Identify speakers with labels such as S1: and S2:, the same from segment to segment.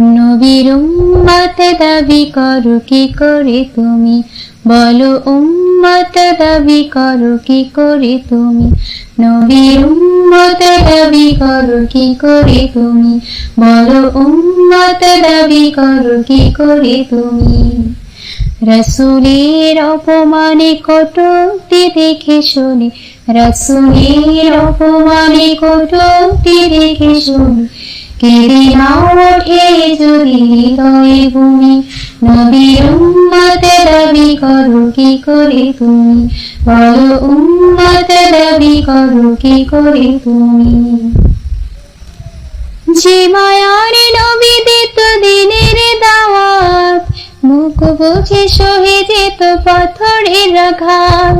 S1: নবীর উম্মত দাবি করো, কি করে তুমি? বলো, উম্মত দাবি করো, কি করে তুমি? নবীর উম্মত দাবি করো, কি করে তুমি? বলো, উম্মত দাবি করো, কি করে তুমি? রসুলের অপমানে কটুক্তি দেখে শুনে, রসুলের অপমানে কটুক্তি দেখে শুনে কেড়ে নাও ওঠে যদি হৃদয়ে ভূমি নবীর উম্মত দাবি করো কি করে তুমি? বলো উম্মত দাবি করো কি করে তুমি? যে মায়ার নবী দিত দিনের দাওয়াত, মুখ বুঝে সহে যেত পাথরের আঘাত।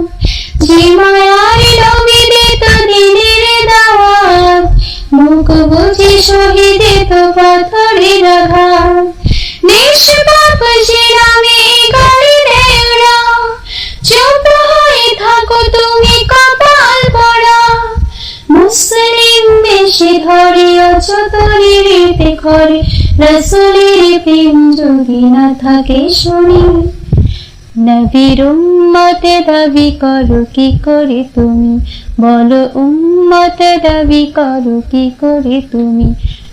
S1: সহে যেত পাথরের আঘাত নিষ্পাপ সে নামে গালি দেও না চুপ হয়ে থাকো তুমি কপাল পড়া। মুসলিম বেশি ধরে অচতরিতে ঘরে রসুলের প্রেম যদি না থাকে শুনি। নবীর উম্মতে দাবি করো, কি করে তুমি? বলো, উম্মতে দাবি করো, কি করে তুমি?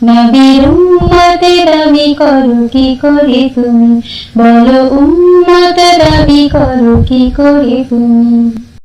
S1: নবীর উম্মতে দাবি করো, কি করে তুমি? বলো, উম্মতে দাবি করো, কি করে তুমি?